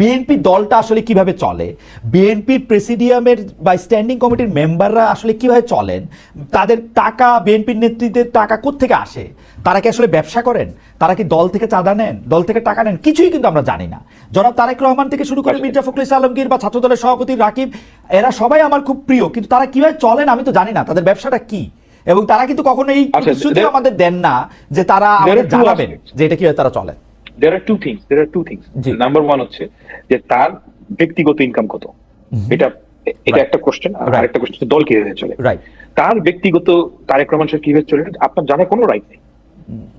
BNP দলটা আসলে কীভাবে চলে? বিএনপির প্রেসিডিয়ামের বা স্ট্যান্ডিং কমিটির মেম্বাররা আসলে কীভাবে চলেন? তাদের টাকা বিএনপির নেতৃত্বের টাকা কোত্থেকে আসে? তারা কি আসলে ব্যবসা করেন? তারা কি দল থেকে চাঁদা নেন? দল থেকে টাকা নেন? কিছুই কিন্তু আমরা জানি না। জনাব তারেক রহমান থেকে শুরু করে মির্জা ফখরুল আলমগীর বা ছাত্রদলের সভাপতি রাকিব এরা সবাই আমার খুব প্রিয়। কিন্তু তারা কীভাবে চলেন আমি তো জানি না। তাদের ব্যবসাটা কি? এবং তারা কিন্তু কখনো এই আচ্ছা, প্রতিশ্রুতি আমাদের দেন না যে তারা আমাদের জানাবেন যে এটা কীভাবে তারা চলে। There are two things there are two things number one হচ্ছে যে তার ব্যক্তিগত ইনকাম কত? এটা এটা একটা কোশ্চেন আর একটা কোশ্চেন দল কীভাবে চলে? তার ব্যক্তিগত তারেক রহমান সাহেব কীভাবে চলে আপনার জানার কোনো রাইট নেই।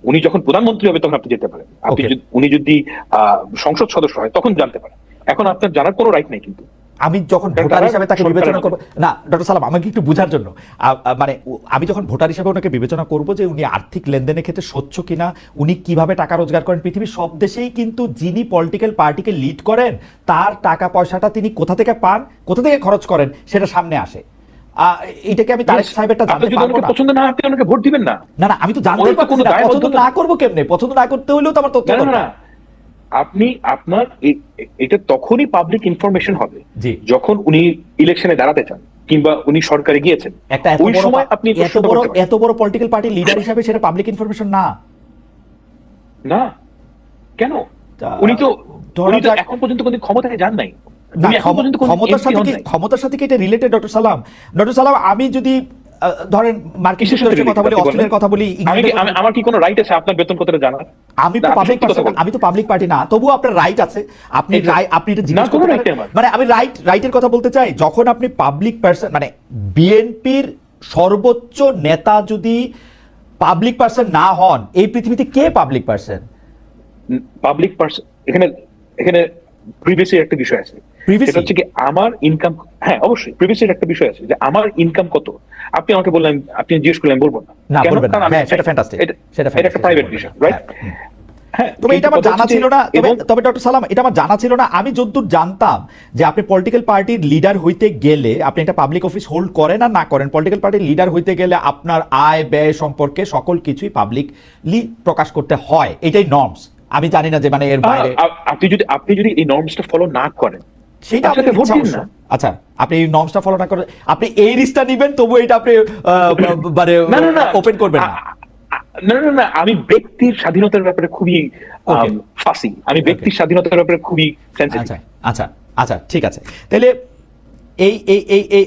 উনি যখন প্রধানমন্ত্রী হবে তখন আপনি যেতে পারেন। আপনি উনি যদি আহ, সংসদ সদস্য হয় তখন জানতে পারেন। এখন আপনার জানার কোনো রাইট নেই কিন্তু। আমি যখন ভোটার হিসাবে তাকে বিবেচনা। করব না ডক্টর সালাম আমাকে একটু বোঝার জন্য। মানে আমি যখন ভোটার হিসাবে ওনাকে বিবেচনা করব যে উনি আর্থিক লেনদেনের ক্ষেত্রে স্বচ্ছ কিনা উনি কীভাবে টাকা রোজগার করেন পৃথিবীর সব দেশেই কিন্তু যিনি পলিটিক্যাল পার্টিকে লিড করেন তার টাকা পয়সাটা তিনি কোথা থেকে পান কোথা থেকে খরচ করেন সেটা সামনে আসে। আ, এইটাকে আমি তারেক সাহেবেরটা জানতে পারব না। পছন্দ না আপনি ওনাকে ভোট দিবেন না। না না আমি তো জানতেই পারছি না পছন্দ না করব কেমনে? পছন্দ না করতে হলেও তো আমার তথ্য। না আপনি আপনার এটা তখনই পাবলিক ইনফরমেশন হবে যখন উনি ইলেকশনে দাঁড়াতে চান কিংবা উনি সরকারে গিয়েছেন। একটা ওই সময় আপনি এত বড় এত বড় পলিটিক্যাল পার্টির লিডার হিসাবে সেটা পাবলিক ইনফরমেশন না। না। কেন? উনি তো উনি তো এখন পর্যন্ত কোনো ক্ষমতায় যান নাই। ক্ষমতার সাথে। ক্ষমতার সাথে কি এটা রিলেটেড ডক্টর সালাম? ডক্টর সালাম আমি যদি ধরেন মার্কিন যুক্তরাষ্ট্রের কথা বলি অস্ট্রেলিয়ার কথা বলি আমার কি কোনো রাইট আছে আপনার বেতন কতটা জানার? আমি তো পাবলিক আমি তো পাবলিক পার্টি না তবুও আপনার রাইট আছে। আপনি রাই- আপনি এটা জিজ্ঞেস করতে পারেন। মানে। আমি রাইট রাইটের কথা বলতে চাই যখন আপনি পাবলিক পার্সন মানে বিএনপির সর্বোচ্চ নেতা যদি পাবলিক পার্সন না হন এই পৃথিবীতে কে পাবলিক পার্সন পাবলিক পার্সন এখানে এখানে প্রিভিয়াসি একটা বিষয় আছে? সেটা হচ্ছে আমার ইনকাম হ্যাঁ অবশ্যই প্রিভিয়াসি একটা বিষয় আছে যে আমার ইনকাম কত? আপনি আমাকে বললেন আপনি জিজ্ঞেস করলেন বলব না। কেন? কারণ আমি হ্যাঁ, সেটা। এটা- সেটা একটা প্রাইভেট বিষয় রাইট হ্যাঁ, হ্যাঁ তবে এটা আমার জানা ছিল না। তবে তবে ডক্টর সালাম এটা আমার জানা ছিল না। আমি যতদূর জানতাম যে আপনি পলিটিক্যাল পার্টির লিডার হইতে গেলে আপনি একটা পাবলিক অফিস হোল্ড করেন আর না করেন পলিটিক্যাল পার্টির লিডার হইতে গেলে আপনার আয় ব্যয় সম্পর্কে সকল কিছুই পাবলিকলি প্রকাশ করতে হয়। এটাই নর্মস আমি জানি না যে মানে এর বাইরে আপনি যদি আপনি যদি এই নর্মসটা ফলো না করেন সেটা আপনাকে ভোট দিন না। আচ্ছা আপনি এই নর্মসটা ফলো না করেন আপনি এই রিস্কটা নিবেন তবু এটা আপনি মানে ওপেন করবেন না। না না না আমি ব্যক্তির স্বাধীনতার ব্যাপারে খুবই ফাসি আমি ব্যক্তির স্বাধীনতার ব্যাপারে খুবই সেন্সিটিভ আচ্ছা আচ্ছা আচ্ছা ঠিক আছে। তাহলে এই এই এই এই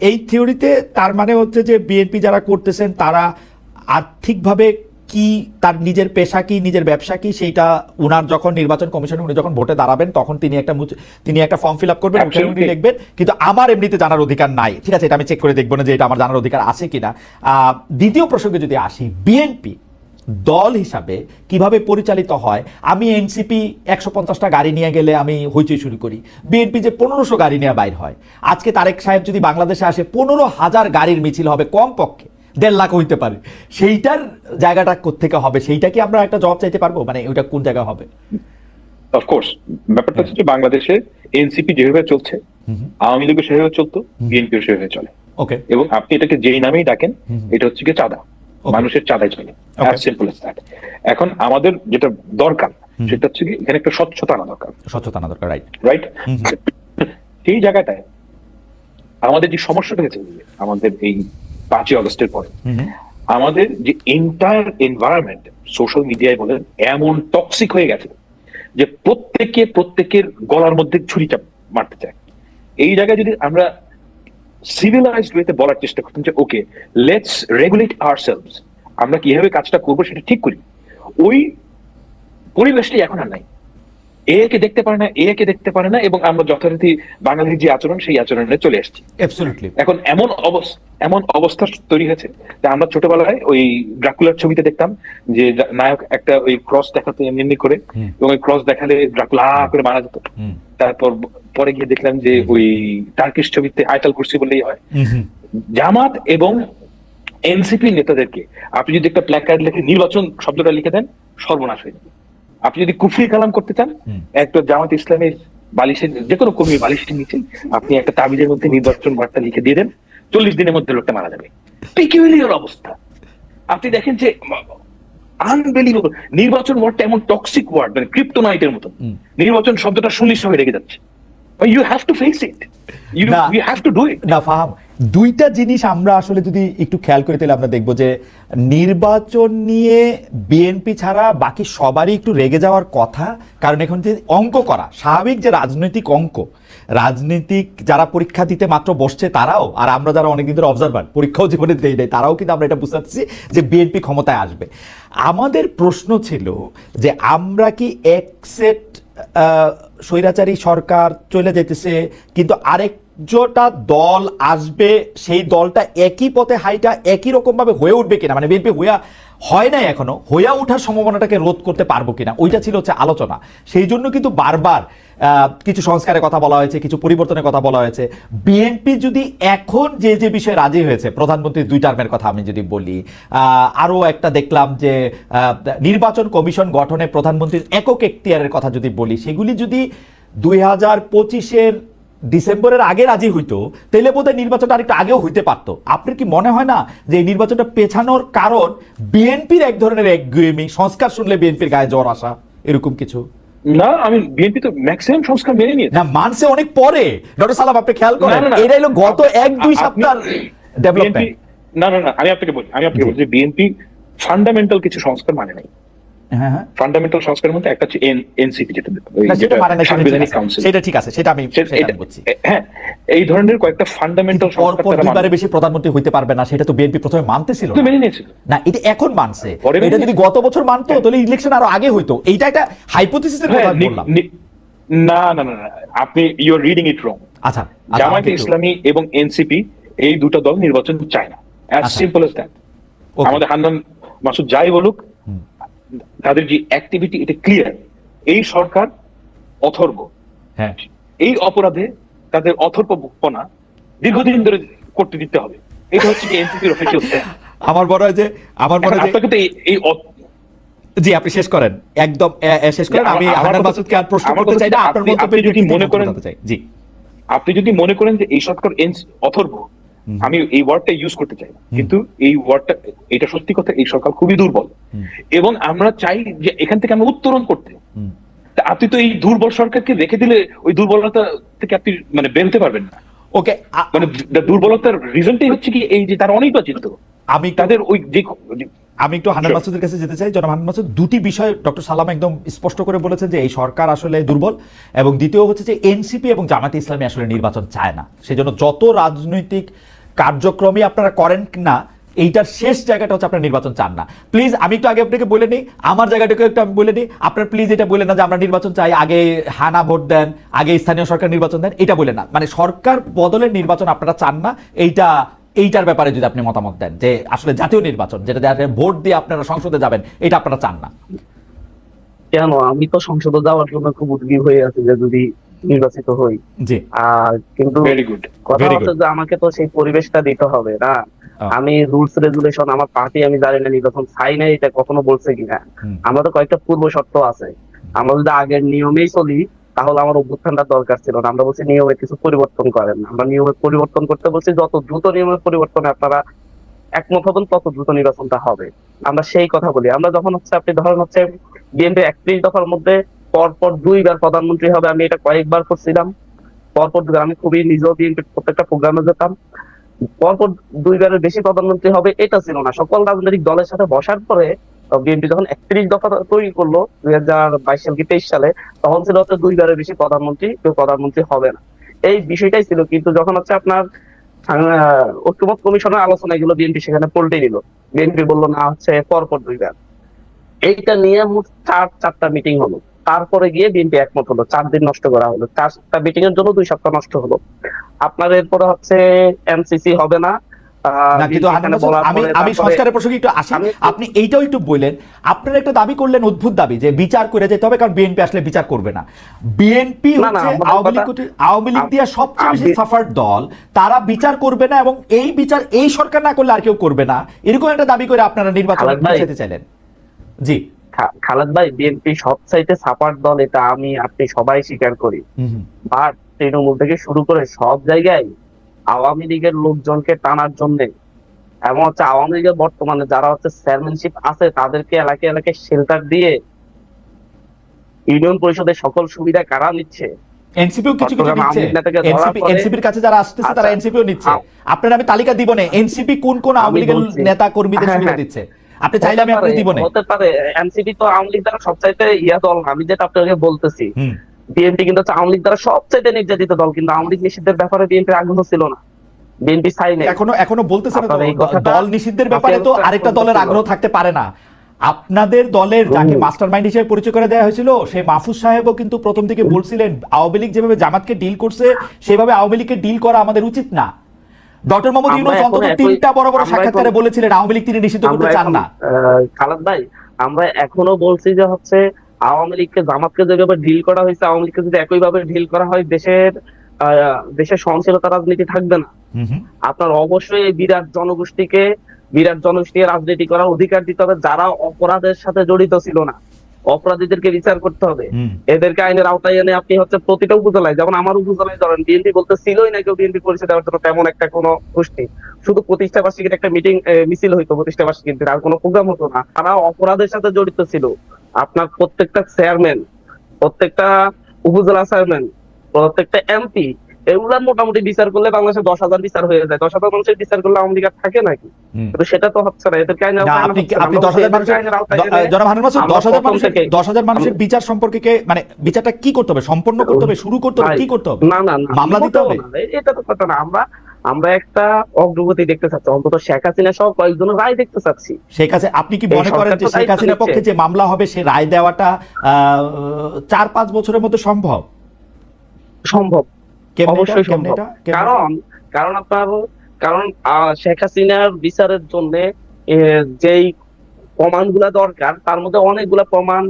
এই থিওরিতে তার মানে হচ্ছে যে বিএনপি যারা করতেছেন তারা আর্থিকভাবে কি তার নিজের পেশা কি নিজের ব্যবসা কি সেইটা উনার যখন নির্বাচন কমিশনে উনি যখন ভোটে দাঁড়াবেন তখন তিনি একটা তিনি একটা ফর্ম ফিল আপ করবেন ওখানে উনি. লিখবেন কিন্তু আমার এমনিতে জানার অধিকার নাই। ঠিক আছে এটা আমি চেক করে দেখব না যে এটা আমার জানার অধিকার আছে কিনা। দ্বিতীয় প্রসঙ্গে যদি আসি বিএনপি দল হিসাবে কীভাবে পরিচালিত হয়? আমি এনসিপি একশো পঞ্চাশটা গাড়ি নিয়ে গেলে আমি হইচই শুরু করি। বিএনপি যে পনেরোশো গাড়ি নিয়ে বাইর হয়। আজকে তারেক সাহেব যদি বাংলাদেশে আসে পনেরো হাজার গাড়ির মিছিল হবে কম পক্ষে দেড় লাখ হইতে পারে। সেইটার জায়গাটা কোথেকে হবে? সেইটা কি আমরা একটা জবাব চাইতে পারব? মানে ওইটা কোন জায়গা হবে? অফকোর্স ব্যাপারটা হচ্ছে বাংলাদেশে এনসিপি যেভাবে চলছে আওয়ামী লীগও সেভাবে চলতো বিএনপিও সেভাবে চলে। ওকে এবং আপনি এটাকে যেই নামেই ডাকেন এটা হচ্ছে কি চাঁদা। মানুষের চাঁদাই চলে. সিম্পল এখন আমাদের যেটা দরকার সেটা হচ্ছে কি এখানে একটা স্বচ্ছতা আনা দরকার। স্বচ্ছতা না দরকার রাইট রাইট সেই জায়গাটায় আমাদের যে সমস্যাটা হয়েছে আমাদের এই পাঁচই অগস্টের পরে। আমাদের যে এন্টায়ার এনভায়রনমেন্ট সোশ্যাল মিডিয়ায় বলেন এমন টক্সিক হয়ে গেছে যে প্রত্যেকে প্রত্যেকের গলার মধ্যে ছুরিটা মারতে চায়। এই জায়গায় যদি আমরা সিভিলাইজড ওয়েতে বলার চেষ্টা করতাম যে ওকে লেটস রেগুলেট আওয়ার আমরা কীভাবে কাজটা করব সেটা ঠিক করি ওই পরিবেশটাই এখন আর নাই। এ কে দেখতে পারে না এ কে দেখতে পারে না এবং আমরা যথারীতি বাঙালির যে আচরণ সেই আচরণে চলে আসছি। এখন এমন অবস্থা এমন অবস্থা তৈরি হয়েছে যে আমরা ছোটবেলায় ওই ড্রাকুলার ছবিতে দেখতাম যে নায়ক একটা ওই ক্রস দেখাতে এমনি এমনি করে এবং ওই ক্রস দেখালে ড্রাকুলা করে মারা যেত। তারপর পরে গিয়ে দেখলাম যে ওই টার্কিশ ছবিতে আয়তাল কুর্সি বললেই হয়। জামাত এবং এনসিপি নেতাদেরকে আপনি যদি একটা প্ল্যাকার্ড লিখে নির্বাচন শব্দটা লিখে দেন সর্বনাশ হয়ে যাবে। আপনি যদি কুফরি কালাম করতে চান একটা জামাত ইসলামের বালিশের যে কোনো কর্মী বালিশের নিচে আপনি একটা তাবিজের মধ্যে নির্বাচন বার্তা লিখে দিয়ে দেন চল্লিশ দিনের মধ্যে লোকটা মারা যাবে। পিকিউলিয়ার অবস্থা। আপনি দেখেন যে আনবিলিভেবল নির্বাচন ওয়ার্ডটা এমন টক্সিক ওয়ার্ড মানে ক্রিপ্টোনাইটের মতো। নির্বাচন শব্দটা শুনলে সবাই রেগে যাচ্ছে। You have to face it you have to do it না ফাহাম দুইটা জিনিস আমরা আসলে যদি একটু খেয়াল করে তাহলে আমরা দেখব যে নির্বাচন নিয়ে বিএনপি ছাড়া বাকি সবারই একটু রেগে যাওয়ার কথা। কারণ এখন যে অঙ্ক করা, স্বাভাবিক যে রাজনৈতিক অঙ্ক, রাজনৈতিক যারা পরীক্ষা দিতে মাত্র বসছে তারাও, আর আমরা যারা অনেকদিন ধরে অবজারভার পরীক্ষাও জীবনে দেই নাই, তারাও কিন্তু আমরা এটা বুঝতে পারছি যে বিএনপি ক্ষমতায় আসবে। আমাদের প্রশ্ন ছিল যে আমরা কি এক সেট স্বৈরাচারী সরকার চলে যেতেছে, কিন্তু আরেকটা দল আসবে, সেই দলটা একই পথে হাইটা একই রকম ভাবে হয়ে উঠবে কিনা? মানে বিএনপি হইয়া হয় নাই এখনও, হইয়া ওঠার সম্ভাবনাটাকে রোধ করতে পারব কিনা? ওইটা ছিল হচ্ছে আলোচনা। সেই জন্য কিন্তু বারবার কিছু সংস্কারের কথা বলা হয়েছে, কিছু পরিবর্তনের কথা বলা হয়েছে। বিএনপি যদি এখন যে যে বিষয়ে রাজি হয়েছে প্রধানমন্ত্রী দুই টার্মের কথা আমি যদি বলি আরও একটা দেখলাম যে নির্বাচন কমিশন গঠনে প্রধানমন্ত্রীর একক এখতিয়ারের কথা যদি বলি, সেগুলি যদি দুই হাজার পঁচিশের ডিসেম্বরের আগে রাজি হইতো তাহলে বোধহয় নির্বাচনটা আরেকটু আগেও হইতে পারতো। আপনার কি মনে হয় না যে এই নির্বাচনটা পেছানোর কারণ বিএনপির এক ধরনের একগুয়েমি সংস্কার শুনলে বিএনপির গায়ে জ্বর আসা? এরকম কিছু? না আমি বিএনপি তো ম্যাক্সিমাম সংস্কার মেনে নিয়েছে। না মানছে অনেক পরে। ডক্টর সালাম আপনি খেয়াল করেন। এটা হলো গত এক দুই সপ্তাহ ডেভেলপমেন্ট না না না আমি আপনাকে বলি আমি আপনাকে জি। বলছি বিএনপি ফান্ডামেন্টাল কিছু সংস্কার মানে নাই। ফান্ডামেন্টাল সংস্কারের মধ্যে একটা হচ্ছে এনসিপি যেটা সাংবিধানিক কাউন্সিল সেটা ঠিক আছে সেটা আমি হ্যাঁ এই ধরনের কয়েকটা ফান্ডামেন্টাল পর সংস্কার পর দুইবারে বেশি প্রধানমন্ত্রী হইতে পারবে না সেটা তো বিএনপি প্রথমে মানতেছিল না। মেনে নিয়েছিল। না এটা এখন মানছে। এটা যদি গত বছর মানতো তাহলে ইলেকশন আরও আগে হইতো। এইটা একটা হাইপোথিসিসের কথা হ্যাঁ, বললাম। না না না আপনি ইউ আর রিডিং ইট রং আচ্ছা আচ্ছা, জামায়াতে ইসলামী এবং এনসিপি এই দুটো দল নির্বাচন চায় না। অ্যাজ। সিম্পল এস দ্যাট আমাদের হান্নান মাসুদ যাই বলুক। তাদের যে অ্যাক্টিভিটি এটা ক্লিয়ার এই সরকার অথর্ব। হ্যাঁ। এই অপরাধে তাদের অথর্বপনা দীর্ঘদিন ধরে করতে দিতে হবে। এটা হচ্ছে কি এনসিপির অফিসিয়াল আমার বড় হয় যে আমার বড় হয় আপনাকে তো এই- জি আপনি শেষ করেন। একদম শেষ করেন। আমি হান্নান মাসুদকে আর প্রশ্ন করতে চাই না। আপনার আপনি- আপনি যদি মনে করেন- জি। আপনি যদি মনে করেন যে এই সরকার অথর্ব আমি এই ওয়ার্ডটা ইউজ করতে চাই না। কিন্তু এই ওয়ার্ডটা এটা সত্যি কথা এই সরকার খুবই দুর্বল। এবং আমরা চাই যে এখান থেকে আমরা উত্তরণ করতে। আপনি তো এই দুর্বল সরকারকে রেখে দিলে ওই দুর্বলতা থেকে আপনি মানে বের হতে পারবেন না। ওকে মানে দুর্বলতার রিজনটাই হচ্ছে কি এই যে তারা অনির্বাচিত। আমি তাদের ওই যে আমি একটু Sure. মাসুদের কাছে যেতে চাই। জনাব মাসুদ দুটি বিষয় ডক্টর সালাম একদম স্পষ্ট করে বলেছেন যে এই সরকার আসলে দুর্বল এবং দ্বিতীয় হচ্ছে যে এনসিপি এবং জামাতে ইসলামী আসলে নির্বাচন চায় না। সেজন্য যত রাজনৈতিক কার্যক্রমই আপনারা করেন না এইটার শেষ জায়গাটা হচ্ছে আপনার নির্বাচন চান না। প্লিজ আমি একটু আগে আপনাকে বলে নিই আমার জায়গাটাকে একটু আমি বলে নিই। আপনার প্লিজ এটা বলে না যে আমরা নির্বাচন চাই আগে হানা ভোট দেন আগে স্থানীয় সরকার নির্বাচন দেন এটা বলে না। মানে সরকার বদলের নির্বাচন আপনারা চান না এইটা এইটার ব্যাপারে যদি আপনি মতামত দেন যে আসলে জাতীয় নির্বাচন যেটা যাতে ভোট দিয়ে আপনারা সংসদে যাবেন এটা আপনারা চান না। কেন? আমি তো সংসদে যাওয়ার জন্য খুব উদ্গ্রীব হয়ে আছি যে যদি নির্বাচিত হই। জি। আর কিন্তু ভেরি গুড কথা হচ্ছে যে আমাকে তো সেই পরিবেশটা দিতে হবে না। আমি রুলস রেগুলেশন আমার পার্টি আমি জানি না নির্বাচন চাই না এটা কখনো বলছে কিনা। আমরা তো কয়েকটা পূর্ব শর্ত আছে। আমরা যদি আগের নিয়মেই চলি তাহলে আমার অভ্যুত্থানটা দরকার ছিল না। আমরা বলছি নিয়মে কিছু পরিবর্তন করেন আমরা নিয়মে পরিবর্তন করতে বলছি যত দ্রুত নিয়মের পরিবর্তনে আপনারা একমত হবেন তত দ্রুত নির্বাচনটা হবে। আমরা সেই কথা বলি। আমরা যখন হচ্ছে আপনি ধরেন হচ্ছে বিএনপি একত্রিশ দফার মধ্যে পরপর দুইবার প্রধানমন্ত্রী হবে আমি এটা কয়েকবার করছিলাম। পরপর দুইবার। আমি খুবই নিজেও বিএনপির প্রত্যেকটা প্রোগ্রামে যেতাম। পরপর দুইবারের বেশি প্রধানমন্ত্রী হবে, এটা ছিল না। সকল রাজনৈতিক দলের সাথে বসার পরে বিএনপি যখন একত্রিশ দফা তৈরি করল, দুই হাজার বাইশ সাল কি তেইশ সালে, তখন ছিল হচ্ছে দুইবারের বেশি প্রধানমন্ত্রী, কেউ প্রধানমন্ত্রী হবে না। এই বিষয়টাই ছিল, কিন্তু যখন হচ্ছে আপনার ঐক্যমত কমিশনের আলোচনা এগুলো বিএনপি সেখানে পল্টে নিল। বিএনপি বলল, না, হচ্ছে পরপর দুইবার। এইটা নিয়ে মোট চার, চারটা মিটিং হলো। তারপরে গিয়ে বিএনপি একমত হলো চার দিন নষ্ট করা হলো। চারটা মিটিং এর জন্য দুই সপ্তাহ নষ্ট হলো। আপনার এরপরে হচ্ছে এমসিসি হবে না। আমি সংস্কারের প্রসঙ্গে একটু আসি। আপনি এইটাও একটু বললেন আপনারা একটা দাবি করলেন অদ্ভুত দাবি যে বিচার করে যেতে হবে কারণ বিএনপি আসলে বিচার করবে না। বিএনপি আওয়ামী লীগ আওয়ামী লীগ দিয়ে সবচেয়ে বেশি সাফার দল তারা বিচার করবে না এবং এই বিচার এই সরকার না করলে আর কেউ করবে না। এরকম একটা দাবি করে আপনারা নির্বাচনে চাইলেন। জি। খালেদ ভাই বিএনপি সবচাইতে সাপার দল এটা আমি আপনি সবাই স্বীকার করি। বাট তৃণমূল থেকে শুরু করে সব জায়গায় আওয়ামী লীগের লোকজনকে টানার জন্য এবং হচ্ছে আওয়ামী লীগের বর্তমানে যারা হচ্ছে চেয়ারম্যানশিপ আছে তাদেরকে এলাকায় এলাকায় শেল্টার দিয়ে ইউনিয়ন পরিষদের সকল সুবিধা কারা নিচ্ছে? এনসিপিও কিছু কিছু নিচ্ছে। এনসিপির কাছে যারা আসতেছে তারা আচ্ছা, এনসিপিও নিচ্ছে। আ- আপনার আমি তালিকা দিব না এনসিপি কোন কোন আওয়ামী লীগের নেতা কর্মীদের সুবিধা। দিচ্ছে? আপনি চাইলে আমি পারে, দিব না হতে পারে। এনসিপি তো আওয়ামী লীগ দ্বারা সবচাইতে ইয়া দল আমি যেটা আপনাকে বলতেছি। বিএনপি কিন্তু আওয়ামী লীগ দ্বারা সবচাইতে নির্যাতিত দল কিন্তু আওয়ামী লীগ নিষিদ্ধের ব্যাপারে বিএনপির আগ্রহ ছিল না। বিএনপি চাই নাই। এখনও এখনও বলতেছে না দল নিষিদ্ধের ব্যাপারে তো আরেকটা দলের আগ্রহ থাকতে পারে না। আপনাদের দলের যাকে হুম। মাস্টার মাইন্ড হিসেবে পরিচয় করে দেওয়া হয়েছিল সেই মাহফুজ সাহেবও কিন্তু প্রথম থেকে বলছিলেন আওয়ামী লীগ যেভাবে জামাতকে ডিল করছে সেভাবে আওয়ামী লীগকে ডিল করা আমাদের উচিত না। ডক্টর মোহাম্মদ ইউনুস অন্তত তিনটা বড় বড় সাক্ষাৎকারে বলেছিলেন আওয়ামী লীগ তিনি নিষিদ্ধ করতে চান না। খালাদ ভাই আমরা এখনও বলছি যে হচ্ছে আওয়ামী লীগকে জামাতকে যেভাবে ডিল করা হয়েছে আওয়ামী লীগকে যদি একইভাবে ডিল করা হয় দেশের আহ, দেশের সহনশীলতা রাজনীতি থাকবে না। আপনার অবশ্যই এই বিরাট জনগোষ্ঠীকে বিরাট জনগোষ্ঠী রাজনীতি করার অধিকার দিতে হবে যারা অপরাধের সাথে জড়িত ছিল না। অপরাধীদেরকে বিচার করতে হবে। এদেরকে আইনের আওতায় এনে আপনি হচ্ছে প্রতিটা উপজেলায় যেমন আমার উপজেলায় ধরেন বিএনপি বলতে ছিলই না কেউ বিএনপি পরিচয় দেওয়ার জন্য তেমন একটা কোনো গোষ্ঠী। শুধু প্রতিষ্ঠা বার্ষিকীর একটা মিটিং মিছিল হইতো প্রতিষ্ঠা বার্ষিকীর আর কোনো প্রোগ্রাম হতো না। তারা অপরাধের সাথে জড়িত ছিল। আপনার প্রত্যেকটা চেয়ারম্যান প্রত্যেকটা উপজেলা চেয়ারম্যান প্রত্যেকটা এমপি এগুলা মোটামুটি বিচার করলে বাংলাদেশে দশ হাজার বিচার হয়ে যায়। দশ হাজার মানুষের বিচার করলে আওয়ামী থাকে নাকি। কিন্তু সেটা তো হচ্ছে না এদের আইনের না, আওতায় আনা আপনি দশ হাজার মানুষের দশ হাজার মানুষের দশ হাজার মানুষের বিচার সম্পর্কে মানে বিচারটা কি করতে হবে? সম্পন্ন করতে হবে? শুরু করতে হবে? কি করতে হবে? না না মামলা দিতে হবে? এটা তো কথা না। আমরা আমরা একটা অগ্রগতি দেখতে চাচ্ছি। অন্তত শেখ হাসিনা সহ কয়েকজনের রায় দেখতে চাচ্ছি। শেখ হাসিনা আপনি কি মনে করেন যে শেখ হাসিনার পক্ষে যে মামলা হবে সে রায় দেওয়াটা আহ, চার পাঁচ বছরের মধ্যে সম্ভব? সম্ভব? অবশ্যই সম্ভব? কারণ কারণ আপনার কারণ শেখ হাসিনার বিচারের জন্য যেই প্রমাণগুলা দরকার তার মধ্যে অনেকগুলা প্রমাণ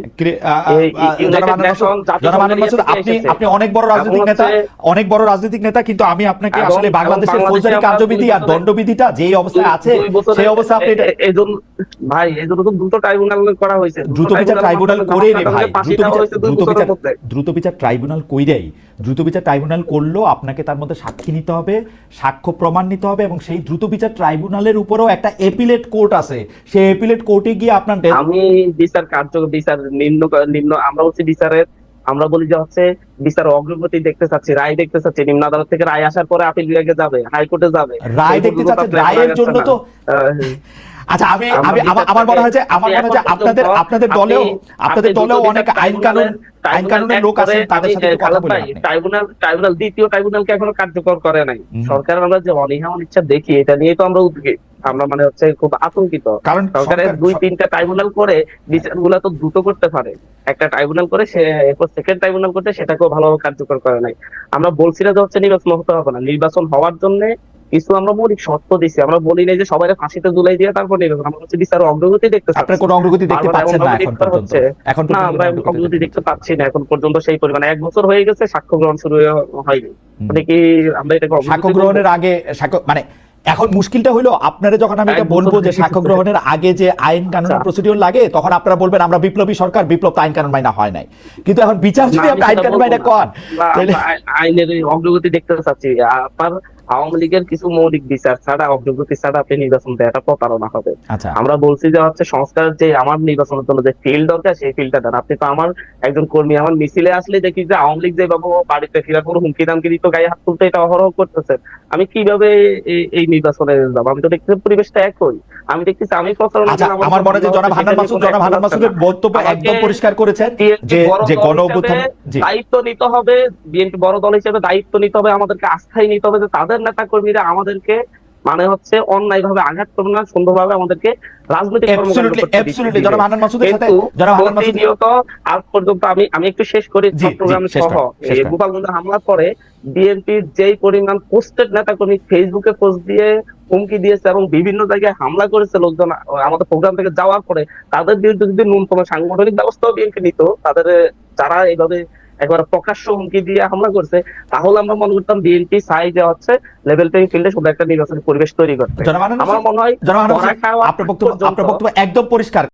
আপনি আপনি অনেক বড় রাজনৈতিক নেতা অনেক বড় রাজনৈতিক নেতা কিন্তু আমি আপনাকে আসলে বাংলাদেশের বাংলাদেশে ফৌজদারি কার্যবিধি আর দণ্ডবিধিটা যেই অবস্থায় আছে সেই অবস্থা আপনি এজন্য ভাই এই জন্য তো দ্রুত ট্রাইব্যুনাল করা হয়েছে দ্রুত বিচার ট্রাইব্যুনাল করে রে ভাই দ্রুত বিচার দ্রুত বিচার মধ্যে। দ্রুত বিচার ট্রাইব্যুনাল কইরাই। দ্রুত বিচার ট্রাইব্যুনাল করলেও আপনাকে তার মধ্যে সাক্ষী নিতে হবে সাক্ষ্য প্রমাণ নিতে হবে এবং সেই দ্রুত বিচার ট্রাইব্যুনালের উপরেও একটা এপিলেট কোর্ট আছে। সেই এপিলেট কোর্টে গিয়ে আপনার আমি বিচার কার্য বিচার নিম্ন নিম্ন আমরা হচ্ছে বিচারের আমরা বলি যে হচ্ছে বিচার অগ্রগতি দেখতে চাচ্ছি রায় দেখতে চাচ্ছি। নিম্ন আদালত থেকে রায় আসার পরে আপিল বিভাগে যাবে হাইকোর্টে যাবে। রায় দেখতে আপনার রায়ের জন্য তো আহ, আচ্ছা আমি আমি আমার- মনে হয় যে আমার মনে হয় যে আপনাদের আপনাদের দলেও আপনাদের দলেও অনেক আইন কানুন আইন কানুনের লোক আছেন তাদের সাথে কথা আপনি। ট্রাইব্যুনাল ট্রাইব্যুনাল দ্বিতীয় ট্রাইব্যুনালকে এখনও কার্যকর করে নাই। সরকার আমরা যে অনীহা অনিচ্ছা দেখি এটা নিয়ে তো আমরা উদ্বেগ। আমরা মানে হচ্ছে খুব আতঙ্কিত। কারণ সরকারের দুই তিনটা ট্রাইব্যুনাল করে বিচারগুলো তো দ্রুত করতে পারে। একটা ট্রাইব্যুনাল করে সে এরপর সেকেন্ড ট্রাইব্যুনাল করতে সেটাকেও ভালোভাবে কার্যকর করে নাই। আমরা বলছি না যে হচ্ছে নির্বাচন হতে হবে না। নির্বাচন হওয়ার জন্য কিছু আমরা মৌলিক শর্ত দিছি। আমরা বলি নাই যে সবাই ফাঁসিতে ঝুলাই দিয়ে তারপর নির্বাচন আমরা হচ্ছে বিচার অগ্রগতি দেখতে। আপনার কোনো অগ্রগতি দেখতে পাচ্ছেন না এখন পর্যন্ত। এখন না আমরা অগ্রগতি দেখতে পাচ্ছি না। এখন পর্যন্ত সেই পরিমাণে এক বছর হয়ে গেছে সাক্ষ্য গ্রহণ শুরু হয়নি। মানে কি আমরা এটাকে সাক্ষ্য গ্রহণের আগে সাক্ষ্য মানে এখন মুশকিলটা হলো আপনারা যখন আমি এটা বলব যে সাক্ষ্য গ্রহণের আগে যে আইন কানুন আচ্ছা। প্রসিডিওর লাগে তখন আপনারা বলবেন আমরা বিপ্লবী সরকার বিপ্লব আইন কানুন মাইনা হয় নাই। কিন্তু এখন বিচার যদি আপনি আইন কানুন মাইনা কন আইনের অগ্রগতি দেখতে চাচ্ছি। আপনার আওয়ামী লীগের কিছু মৌলিক বিচার ছাড়া অগ্রগতি ছাড়া আপনি নির্বাচন দেওয়াটা প্রতারণা হবে। আচ্ছা। আমরা বলছি যে হচ্ছে সংস্কারের যে আমার নির্বাচনের জন্য যে ফিল্ড দরকার সেই ফিল্ডটা দেন। আপনি তো আমার একজন কর্মী আমার মিছিলে আসলে দেখি যে আওয়ামী লীগ যে বাবু বাড়িতে ফিরা কোনো হুমকি দামকি দিত গায়ে হাত তুলতে এটা অহরহ করতেছে আমি কীভাবে এই- নির্বাচনে যাব? আমি তো দেখতেছি পরিবেশটা একই। আমি দেখতেছি আমি প্রচারণা আচ্ছা আমার মনে হয় জনাব হান্নান মাসুদ জনাব হান্নান মাসুদের বক্তব্য একদম পরিষ্কার করেছেন যে যে গণ দায়িত্ব নিতে হবে বিএনপি বড় দল হিসেবে দায়িত্ব নিতে হবে আমাদেরকে আস্থায় নিতে হবে যে তাদের নেতা কর্মীরা আমাদেরকে মানে হচ্ছে অন্যায় ভাবে আঘাত করবে না সুন্দরভাবে আমাদেরকে রাজনৈতিক প্রতিনিয়ত আজ পর্যন্ত আমি আমি একটু শেষ করি চট্টগ্রামে সহ। গোপালগঞ্জে হামলার পরে বিএনপির যেই পরিমাণ পোস্টেড নেতা কর্মী ফেসবুকে পোস্ট দিয়ে হুমকি দিয়েছে এবং বিভিন্ন জায়গায় হামলা করেছে লোকজন আমাদের প্রোগ্রাম থেকে যাওয়ার পরে তাদের বিরুদ্ধে যদি ন্যূনতম সাংগঠনিক ব্যবস্থাও বিএনপি নিত তাদের যারা এইভাবে একবার প্রকাশ্য হুমকি দিয়ে হামলা করছে তাহলে আমরা মনে করতাম বিএনপি চাই যে হচ্ছে লেভেল প্লেইং ফিল্ডে শুধু একটা নির্বাচনী পরিবেশ তৈরি করতে। আমার মনে হয় আপনার বক্তব্য একদম পরিষ্কার।